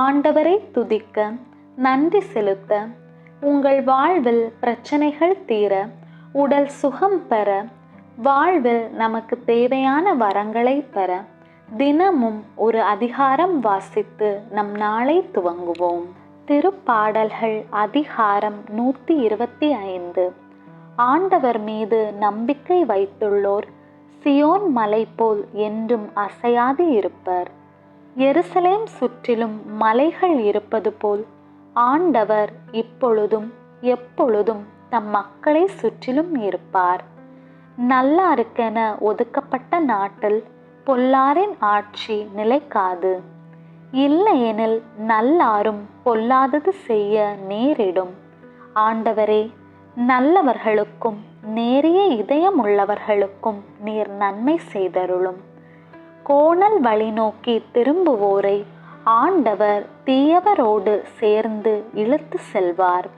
ஆண்டவரை துதிக்க நன்றி செலுத்த உங்கள் வாழ்வில் பிரச்சனைகள் தீர உடல் சுகம் பெற வாழ்வில் நமக்கு தேவையான வரங்களை பெற தினமும் ஒரு அதிகாரம் வாசித்து நம் நாளை துவங்குவோம். திருப்பாடல்கள் அதிகாரம் நூற்றி இருபத்தி ஐந்து. ஆண்டவர் மீது நம்பிக்கை வைத்துள்ளோர் சியோன் மலை போல் என்றும் அசையாது இருப்பர். எருசலேம் சுற்றிலும் மலைகள் இருப்பது போல் ஆண்டவர் இப்பொழுதும் எப்பொழுதும் தம் மக்களை சுற்றிலும் இருப்பார். நல்லாருக்கென ஒதுக்கப்பட்ட நாட்டில் பொல்லாரின் ஆட்சி நிலைக்காது. இல்லையெனில் நல்லாரும் பொல்லாதது செய்ய நேரிடும். ஆண்டவரே நல்லவர்களுக்கும் நேரிய இதயம் உள்ளவர்களுக்கும் நீர் நன்மை செய்தருளும். கோணல் வழி நோக்கி திரும்புவோரை ஆண்டவர் தீயவரோடு சேர்ந்து இழுத்து செல்வார்.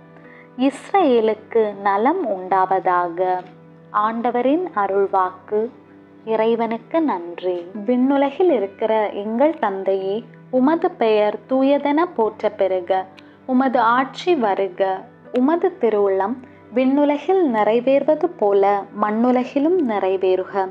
இஸ்ரேலுக்கு நலம் உண்டாவதாக. ஆண்டவரின் அருள்வாக்கு இறைவனுக்கு நன்றி. விண்ணுலகில் இருக்கிற எங்கள் தந்தையே உமது பெயர் தூயதென போற்ற பெறுக. உமது ஆட்சி வருக. உமது திருவுள்ளம் விண்ணுலகில் நிறைவேறுவது போல மண்ணுலகிலும் நிறைவேறுக.